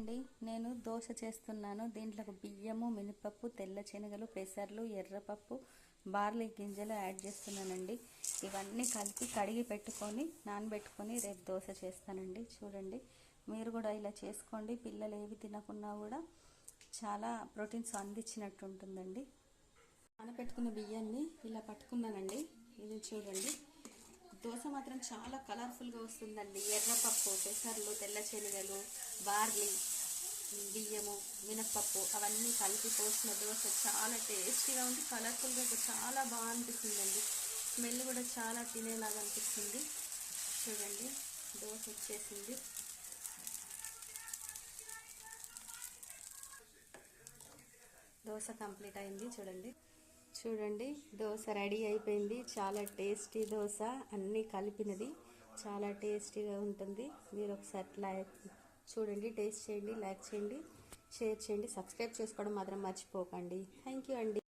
అండి నేను దోశ చేస్తున్నాను. దీంట్లో బియ్యము మినపప్పు తెల్ల శనగలు పెసర్లు ఎర్రపప్పు బార్లీ గింజలు యాడ్ చేస్తున్నానండి. ఇవన్నీ కలిపి కడిగి పెట్టుకొని నానబెట్టుకొని రేపు దోశ చేస్తానండి. చూడండి మీరు కూడా ఇలా చేసుకోండి. పిల్లలు ఏవి తినకున్నా కూడా చాలా ప్రోటీన్స్ అందించినట్టు ఉంటుందండి. నానబెట్టుకున్న బియ్యాన్ని ఇలా పట్టుకున్నానండి. ఇది చూడండి దోశ మాత్రం చాలా కలర్ఫుల్గా వస్తుందండి. ఎర్రపప్పు పెసర్లు తెల్ల శనగలు బార్లీ బియ్యము మినప్పప్పు అవన్నీ కలిపి పోసిన దోశ చాలా టేస్టీగా ఉంది కలర్ఫుల్గా చాలా బాగా అనిపిస్తుందండి. స్మెల్ కూడా చాలా తినేలాగా అనిపిస్తుంది. చూడండి దోశ వచ్చేసింది. దోశ కంప్లీట్ అయింది చూడండి. చూడండి దోశ రెడీ అయిపోయింది. చాలా టేస్టీ దోశ అన్నీ కలిపినది. చాలా టేస్టీగా ఉంటుంది. మీరు ఒకసారి చూడండి టేస్ట్ చేయండి లైక్ చేయండి షేర్ చేయండి సబ్స్క్రైబ్ చేసుకోవడం మాత్రం మర్చిపోకండి. థ్యాంక్ యూ అండి.